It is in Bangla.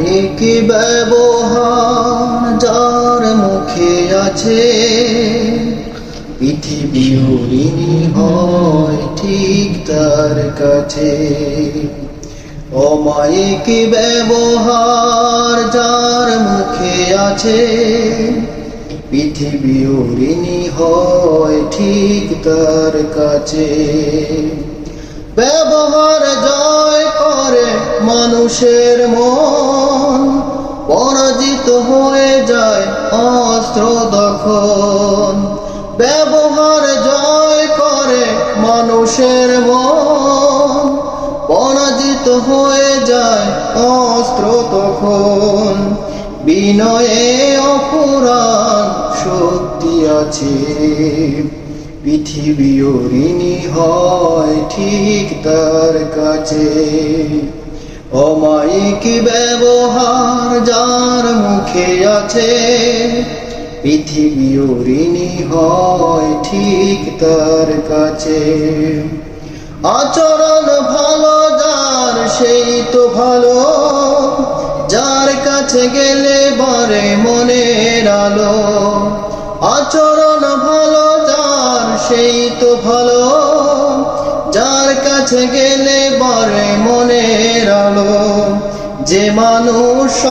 অমায়িক ব্যবহার যার মুখে আছে। পৃথিবী ঋণী হয় ঠিক তার কাছে। অমায়িক ব্যবহার যার মুখে আছে। পৃথিবী ঋণী হয় ঠিক তার কাছে। ব্যবহার জয় করে মানুষের মন। হয়ে যায় অস্ত্র দখন ব্যবহার জয় করে মানুষের মন। পরাজিত হয়ে যায় অস্ত্র তখন বিনয়ে অপরাণ শক্তি আছে। পৃথিবী ঋণী হয় ঠিক তার কাছে। অমায়িক ব্যবহার যার মুখে আছে, পৃথিবী ঋণী হয় ঠিক তার কাছে। আচরণ ভালো, যার সেই তো ভালো, যার কাছে গেলে বারে মনের আলো। আচরণ ভালো, যার সেই তো ভালো, যার কাছে গেলে বারে মনের আলো। যে মানুষ